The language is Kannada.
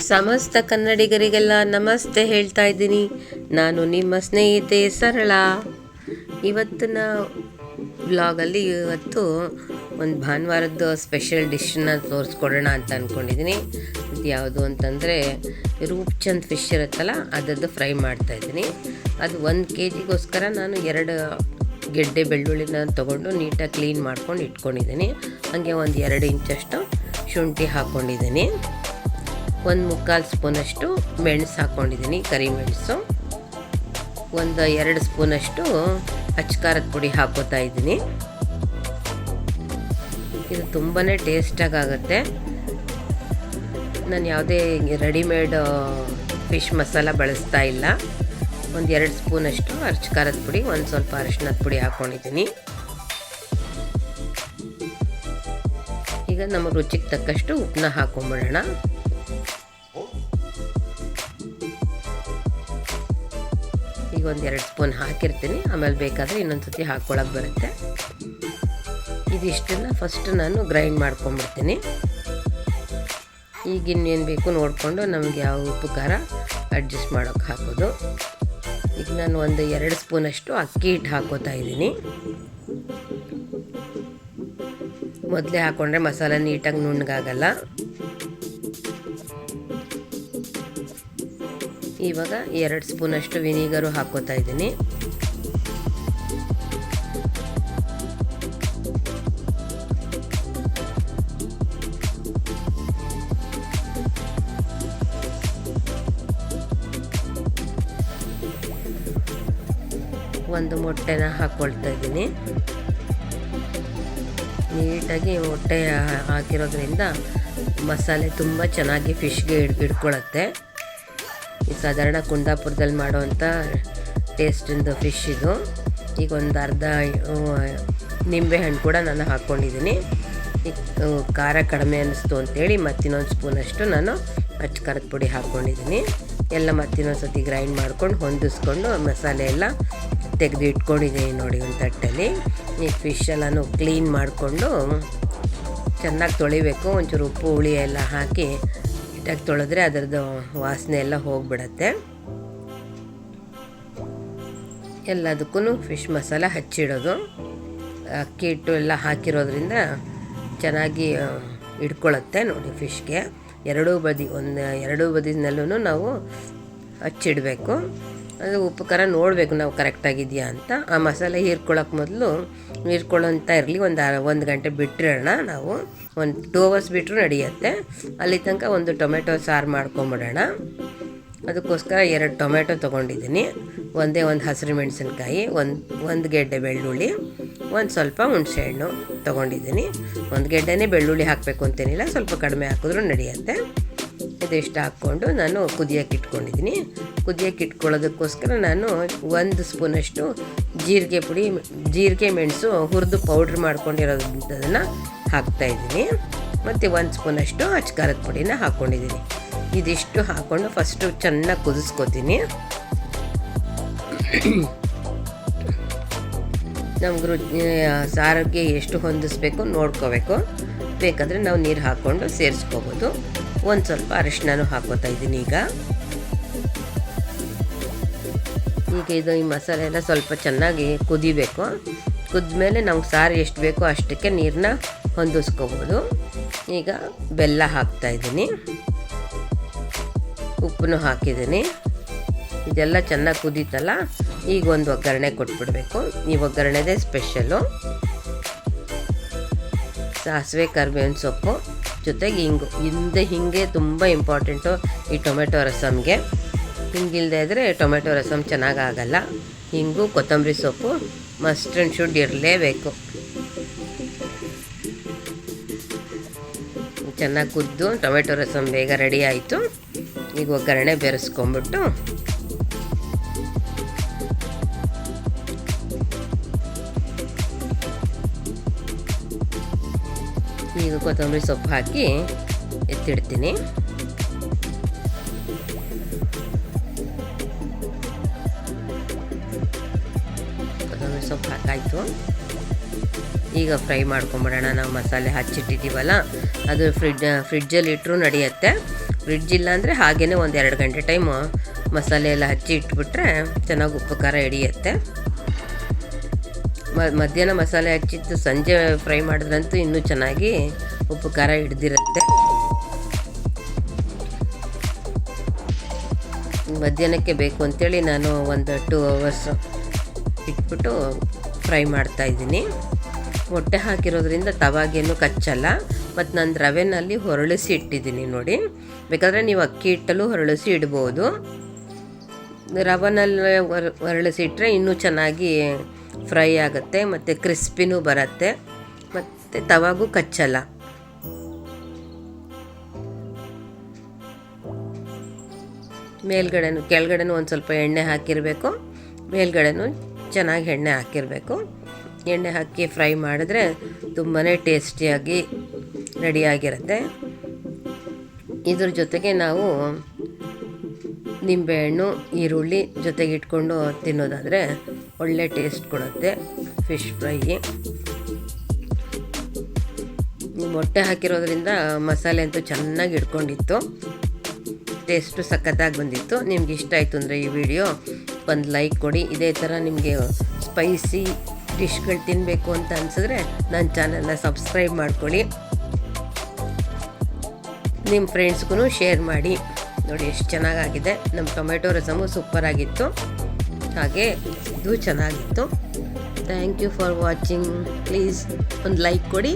ಸಮಸ್ತ ಕನ್ನಡಿಗರಿಗೆಲ್ಲ ನಮಸ್ತೆ ಹೇಳ್ತಾ ಇದ್ದೀನಿ. ನಾನು ನಿಮ್ಮ ಸ್ನೇಹಿತೆ ಸರಳ. ಇವತ್ತಿನ ಬ್ಲಾಗಲ್ಲಿ ಇವತ್ತು ಒಂದು ಭಾನುವಾರದ್ದು ಸ್ಪೆಷಲ್ ಡಿಶ್ನ ತೋರಿಸ್ಕೊಡೋಣ ಅಂತ ಅಂದ್ಕೊಂಡಿದ್ದೀನಿ ಅದು ಯಾವುದು ಅಂತಂದರೆ ರೂಪ್ಚಂದ್ ಫಿಶ್ ಇರುತ್ತಲ್ಲ ಅದರದ್ದು ಫ್ರೈ ಮಾಡ್ತಾಯಿದ್ದೀನಿ ಅದು ಒಂದು ಕೆ ಜಿಗೋಸ್ಕರ ನಾನು ಎರಡು ಗೆಡ್ಡೆ ಬೆಳ್ಳುಳ್ಳಿನ ತೊಗೊಂಡು ನೀಟಾಗಿ ಕ್ಲೀನ್ ಮಾಡ್ಕೊಂಡು ಇಟ್ಕೊಂಡಿದ್ದೀನಿ. ಹಾಗೆ ಒಂದು ಎರಡು ಇಂಚಷ್ಟು ಶುಂಠಿ ಹಾಕ್ಕೊಂಡಿದ್ದೀನಿ ಒಂದು ಮುಕ್ಕಾಲು ಸ್ಪೂನಷ್ಟು ಮೆಣಸು ಹಾಕ್ಕೊಂಡಿದ್ದೀನಿ ಕರಿಮೆಣಸು ಒಂದು ಎರಡು ಸ್ಪೂನಷ್ಟು ಅಚ್ಕಾರದ ಪುಡಿ ಹಾಕೋತಾ ಇದ್ದೀನಿ. ಇದು ತುಂಬಾ ಟೇಸ್ಟಾಗಿ ಆಗುತ್ತೆ. ನಾನು ಯಾವುದೇ ರೆಡಿಮೇಡ್ ಫಿಶ್ ಮಸಾಲ ಬಳಸ್ತಾ ಇಲ್ಲ. ಒಂದು ಎರಡು ಸ್ಪೂನಷ್ಟು ಅರ್ಚಕಾರದ ಪುಡಿ, ಒಂದು ಸ್ವಲ್ಪ ಅರಿಶಿನದ ಪುಡಿ ಹಾಕ್ಕೊಂಡಿದ್ದೀನಿ ಈಗ ನಮ್ಮ ರುಚಿಗೆ ತಕ್ಕಷ್ಟು ಉಪ್ಪನ್ನ ಹಾಕೊಂಬಿಡೋಣ. ಈಗ ಒಂದು ಎರಡು ಸ್ಪೂನ್ ಹಾಕಿರ್ತೀನಿ. ಆಮೇಲೆ ಬೇಕಾದರೆ ಇನ್ನೊಂದು ಸತಿ ಹಾಕ್ಕೊಳಕ್ಕೆ ಬರುತ್ತೆ. ಇದಿಷ್ಟನ್ನು ಫಸ್ಟ್ ನಾನು ಗ್ರೈಂಡ್ ಮಾಡ್ಕೊಂಬಿಡ್ತೀನಿ ಈಗ ಇನ್ನೇನು ಬೇಕು ನೋಡಿಕೊಂಡು ನಮಗೆ ಯಾವ ಉಪ್ಪು ಖಾರ ಅಡ್ಜಸ್ಟ್ ಮಾಡೋಕ್ಕೆ ಹಾಕೋದು. ಈಗ ನಾನು ಒಂದು ಎರಡು ಸ್ಪೂನಷ್ಟು ಅಕ್ಕಿ ಹಿಟ್ಟು ಹಾಕೋತಾ ಇದ್ದೀನಿ. ಮೊದಲೇ ಹಾಕ್ಕೊಂಡ್ರೆ ಮಸಾಲೆ ನೀಟಾಗಿ ನುಣ್ಣಗಾಗಲ್ಲ. ಇವಾಗ ಎರಡು ಸ್ಪೂನಷ್ಟು ವಿನಿಗರು ಹಾಕೋತಾ ಇದ್ದೀನಿ. ಒಂದು ಮೊಟ್ಟೆನ ಹಾಕ್ಕೊಳ್ತಾ ಇದ್ದೀನಿ. ನೀಟಾಗಿ ಮೊಟ್ಟೆ ಹಾಕಿರೋದ್ರಿಂದ ಮಸಾಲೆ ತುಂಬ ಚೆನ್ನಾಗಿ ಫಿಶ್ಗೆ ಹಿಡ್ ಹಿಡ್ಕೊಳತ್ತೆ. ಈ ಸಾಧಾರಣ ಕುಂದಾಪುರದಲ್ಲಿ ಮಾಡುವಂಥ ಟೇಸ್ಟಿಂದು ಫಿಶ್ ಇದು. ಈಗ ಒಂದು ಅರ್ಧ ನಿಂಬೆಹಣ್ಣು ಕೂಡ ನಾನು ಹಾಕ್ಕೊಂಡಿದ್ದೀನಿ. ಈಗ ಖಾರ ಕಡಿಮೆ ಅನ್ನಿಸ್ತು ಅಂತೇಳಿ ಮತ್ತಿನ್ನೊಂದು ಸ್ಪೂನಷ್ಟು ನಾನು ಅಚ್ಕಾರದ ಪುಡಿ ಹಾಕ್ಕೊಂಡಿದ್ದೀನಿ. ಎಲ್ಲ ಮತ್ತಿನ್ನೊಂದು ಸತಿ ಗ್ರೈಂಡ್ ಮಾಡ್ಕೊಂಡು ಹೊಂದಿಸ್ಕೊಂಡು ಮಸಾಲೆ ಎಲ್ಲ ತೆಗೆದು ಇಟ್ಕೊಂಡಿದ್ದೀನಿ ನೋಡಿ ಒಂದು ತಟ್ಟಲ್ಲಿ ಈ ಫಿಶ್ ಎಲ್ಲನೂ ಕ್ಲೀನ್ ಮಾಡಿಕೊಂಡು ಚೆನ್ನಾಗಿ ತೊಳಿಬೇಕು. ಒಂಚೂರು ಉಪ್ಪು, ಹುಳಿ ಎಲ್ಲ ಹಾಕಿ ನೀಟಾಗಿ ತೊಳೆದ್ರೆ ಅದರದ್ದು ವಾಸನೆ ಎಲ್ಲ ಹೋಗ್ಬಿಡತ್ತೆ. ಎಲ್ಲದಕ್ಕೂ ಫಿಶ್ ಮಸಾಲ ಹಚ್ಚಿಡೋದು. ಅಕ್ಕಿ ಹಿಟ್ಟು ಎಲ್ಲ ಹಾಕಿರೋದ್ರಿಂದ ಚೆನ್ನಾಗಿ ಇಟ್ಕೊಳತ್ತೆ ನೋಡಿ ಫಿಶ್ಗೆ ಎರಡೂ ಬದಿ, ಒಂದು, ಎರಡೂ ಬದಿನಲ್ಲೂ ನಾವು ಹಚ್ಚಿಡಬೇಕು. ಅದು ಉಪ್ಪು ಖಾರ ನೋಡಬೇಕು ನಾವು ಕರೆಕ್ಟಾಗಿದೆಯಾ ಅಂತ. ಆ ಮಸಾಲೆ ಹೀರ್ಕೊಳ್ಳೋಕೆ ಮೊದಲು ಹೀರ್ಕೊಳ್ಳೋಂಥ ಇರಲಿ, ಒಂದು ಒಂದು ಗಂಟೆ ಬಿಟ್ಟಿರೋಣ ನಾವು. ಒಂದು ಟೂ ಅವರ್ಸ್ ಬಿಟ್ಟರು ನಡೆಯುತ್ತೆ. ಅಲ್ಲಿ ತನಕ ಒಂದು ಟೊಮೆಟೊ ಸಾರು ಮಾಡ್ಕೊಂಬಿಡೋಣ. ಅದಕ್ಕೋಸ್ಕರ ಎರಡು ಟೊಮೆಟೊ ತೊಗೊಂಡಿದ್ದೀನಿ. ಒಂದೇ ಒಂದು ಹಸಿರು ಮೆಣಸಿನ್ಕಾಯಿ, ಒಂದು ಒಂದು ಗೆಡ್ಡೆ ಬೆಳ್ಳುಳ್ಳಿ, ಒಂದು ಸ್ವಲ್ಪ ಹುಣಸೆಹಣ್ಣು ತೊಗೊಂಡಿದ್ದೀನಿ. ಒಂದು ಗೆಡ್ಡೆನೇ ಬೆಳ್ಳುಳ್ಳಿ ಹಾಕಬೇಕು ಅಂತೇನಿಲ್ಲ, ಸ್ವಲ್ಪ ಕಡಿಮೆ ಹಾಕಿದ್ರೂ ನಡೆಯುತ್ತೆ. ಇದಿಷ್ಟು ಹಾಕ್ಕೊಂಡು ನಾನು ಕುದಿಯೋಕೆ ಇಟ್ಕೊಂಡಿದ್ದೀನಿ. ಕುದಿಯೋಕೆ ಇಟ್ಕೊಳ್ಳೋದಕ್ಕೋಸ್ಕರ ನಾನು ಒಂದು ಸ್ಪೂನಷ್ಟು ಜೀರಿಗೆ ಪುಡಿ, ಜೀರಿಗೆ ಮೆಣಸು ಹುರಿದು ಪೌಡ್ರ್ ಮಾಡ್ಕೊಂಡಿರೋದನ್ನು ಹಾಕ್ತಾಯಿದ್ದೀನಿ ಮತ್ತು ಒಂದು ಸ್ಪೂನಷ್ಟು ಅಚ್ಕಾರದ ಪುಡಿನ ಹಾಕ್ಕೊಂಡಿದ್ದೀನಿ. ಇದಿಷ್ಟು ಹಾಕ್ಕೊಂಡು ಫಸ್ಟು ಚೆನ್ನಾಗಿ ಕುದಿಸ್ಕೊತೀನಿ. ನಮ್ಗೆ ರುಚಿ ಸಾರಿಗೆ ಎಷ್ಟು ಹೊಂದಿಸ್ಬೇಕು ನೋಡ್ಕೋಬೇಕು. ಬೇಕಾದರೆ ನಾವು ನೀರು ಹಾಕ್ಕೊಂಡು ಸೇರಿಸ್ಕೋಬೋದು. ಒಂದು ಸ್ವಲ್ಪ ಅರಿಶಿನೂ ಹಾಕೋತಾ ಇದ್ದೀನಿ ಈಗ. ಈಗ ಇದು ಈ ಮಸಾಲೆ ಎಲ್ಲ ಸ್ವಲ್ಪ ಚೆನ್ನಾಗಿ ಕುದಿಬೇಕು. ಕುದ್ಮೇಲೆ ನಮ್ಗೆ ಸಾರು ಎಷ್ಟು ಬೇಕೋ ಅಷ್ಟಕ್ಕೆ ನೀರನ್ನ ಹೊಂದಿಸ್ಕೋಬೋದು. ಈಗ ಬೆಲ್ಲ ಹಾಕ್ತಾ ಇದ್ದೀನಿ. ಉಪ್ಪನ್ನು ಹಾಕಿದ್ದೀನಿ. ಇದೆಲ್ಲ ಚೆನ್ನಾಗಿ ಕುದೀತಲ್ಲ, ಈಗ ಒಂದು ಒಗ್ಗರಣೆ ಕೊಟ್ಬಿಡಬೇಕು. ಈ ಒಗ್ಗರಣೆದೇ ಸ್ಪೆಷಲು. ಸಾಸಿವೆ, ಕರಿಬೇವಿನ ಸೊಪ್ಪು ಜೊತೆಗೆ ಹಿಂಗು ಹಿಂದೆ ಹಿಂಗೆ ತುಂಬ ಇಂಪಾರ್ಟೆಂಟು ಈ ಟೊಮೆಟೊ ರಸಮ್ಗೆ ಹಿಂಗಿಲ್ಲದೆ ಇದ್ದರೆ ಟೊಮೆಟೊ ರಸಮ್ ಚೆನ್ನಾಗಾಗಲ್ಲ. ಹಿಂಗು ಕೊತ್ತಂಬರಿ ಸೊಪ್ಪು ಮಸ್ಟ್ ಆ್ಯಂಡ್ ಶುಡ್ ಇರಲೇಬೇಕು. ಚೆನ್ನಾಗಿ ಕುದ್ದು ಟೊಮೆಟೊ ರಸಮ್ ಬೇಗ ರೆಡಿ ಆಯಿತು. ಈಗ ಒಗ್ಗರಣೆ ಬೆರೆಸ್ಕೊಂಬಿಟ್ಟು ಈಗ ಕೊತ್ತಂಬರಿ ಸೊಪ್ಪು ಹಾಕಿ ಎತ್ತಿಡ್ತೀನಿ. ಸೊಪ್ಪು ಹಾಕಾಯಿತು. ಈಗ ಫ್ರೈ ಮಾಡ್ಕೊಂಬಿಡೋಣ. ನಾವು ಮಸಾಲೆ ಹಚ್ಚಿಟ್ಟಿದ್ದೀವಲ್ಲ ಅದು ಫ್ರಿಡ್ ಫ್ರಿಡ್ಜಲ್ಲಿ ಇಟ್ಟರೂ ನಡೆಯುತ್ತೆ. ಫ್ರಿಡ್ಜ್ ಇಲ್ಲ ಅಂದರೆ ಹಾಗೇ ಒಂದು ಎರಡು ಗಂಟೆ ಟೈಮು ಮಸಾಲೆ ಎಲ್ಲ ಹಚ್ಚಿ ಇಟ್ಬಿಟ್ರೆ ಚೆನ್ನಾಗಿ ಉಪ್ಪು ಖಾರ ಹಿಡಿಯುತ್ತೆ ಮಧ್ಯಾಹ್ನ ಮಸಾಲೆ ಹಚ್ಚಿದ್ದು ಸಂಜೆ ಫ್ರೈ ಮಾಡಿದ್ರಂತೂ ಇನ್ನೂ ಚೆನ್ನಾಗಿ ಉಪ್ಪು ಖಾರ ಹಿಡ್ದಿರುತ್ತೆ. ಮಧ್ಯಾಹ್ನಕ್ಕೆ ಬೇಕು ಅಂತೇಳಿ ನಾನು ಒಂದು ಟೂ ಅವರ್ಸ್ ಇಟ್ಬಿಟ್ಟು ಫ್ರೈ ಮಾಡ್ತಾ ಇದ್ದೀನಿ. ಮೊಟ್ಟೆ ಹಾಕಿರೋದ್ರಿಂದ ತವಾಗೇನು ಕಚ್ಚಲ್ಲ. ಮತ್ತು ನಾನು ರವೆನಲ್ಲಿ ಹೊರಳಿಸಿ ಇಟ್ಟಿದ್ದೀನಿ ನೋಡಿ. ಬೇಕಾದರೆ ನೀವು ಅಕ್ಕಿ ಹಿಟ್ಟಲ್ಲೂ ಹೊರಳಿಸಿ ಇಡ್ಬೋದು. ರವನಲ್ಲಿ ಹೊರ, ಹೊರಳಿಸಿ ಇಟ್ಟರೆ ಇನ್ನೂ ಚೆನ್ನಾಗಿ ಫ್ರೈ ಆಗುತ್ತೆ, ಮತ್ತು ಕ್ರಿಸ್ಪಿನೂ ಬರುತ್ತೆ, ಮತ್ತು ತವಾಗೂ ಕಚ್ಚಲ್ಲ. ಮೇಲ್ಗಡೆನೂ, ಕೆಳಗಡೆನೂ ಒಂದು ಸ್ವಲ್ಪ ಎಣ್ಣೆ ಹಾಕಿರಬೇಕು. ಮೇಲ್ಗಡೆನೂ ಚೆನ್ನಾಗಿ ಎಣ್ಣೆ ಹಾಕಿರಬೇಕು. ಎಣ್ಣೆ ಹಾಕಿ ಫ್ರೈ ಮಾಡಿದ್ರೆ ತುಂಬಾ ಟೇಸ್ಟಿಯಾಗಿ ರೆಡಿಯಾಗಿರುತ್ತೆ. ಇದ್ರ ಜೊತೆಗೆ ನಾವು ನಿಂಬೆಹಣ್ಣು, ಈರುಳ್ಳಿ ಜೊತೆಗೆ ಇಟ್ಕೊಂಡು ತಿನ್ನೋದಾದರೆ ಒಳ್ಳೆ ಟೇಸ್ಟ್ ಕೊಡುತ್ತೆ ಫಿಶ್ ಫ್ರೈ. ಮೊಟ್ಟೆ ಹಾಕಿರೋದ್ರಿಂದ ಮಸಾಲೆ ಅಂತೂ ಚೆನ್ನಾಗಿ ಇಟ್ಕೊಂಡಿತ್ತು ಟೇಸ್ಟು ಸಖತ್ತಾಗಿ ಬಂದಿತ್ತು. ನಿಮ್ಗೆ ಇಷ್ಟ ಆಯಿತು ಅಂದರೆ ಈ ವಿಡಿಯೋ ಒಂದು ಲೈಕ್ ಕೊಡಿ. ಇದೇ ಥರ ನಿಮಗೆ ಸ್ಪೈಸಿ ಡಿಶ್ಗಳು ತಿನ್ನಬೇಕು ಅಂತ ಅನಿಸಿದ್ರೆ ನನ್ನ ಚಾನಲ್ನ ಸಬ್ಸ್ಕ್ರೈಬ್ ಮಾಡ್ಕೊಳ್ಳಿ. ನಿಮ್ಮ ಫ್ರೆಂಡ್ಸ್ಗೂ ಶೇರ್ ಮಾಡಿ. ನೋಡಿ ಎಷ್ಟು ಚೆನ್ನಾಗಾಗಿದೆ. ನಮ್ಮ ಟೊಮೆಟೊ ರಸಮು ಸೂಪರಾಗಿತ್ತು. ಹಾಗೆ ಇದು ಚೆನ್ನಾಗಿತ್ತು. Thank you for watching. Please ಒಂದು ಲೈಕ್ ಕೊಡಿ.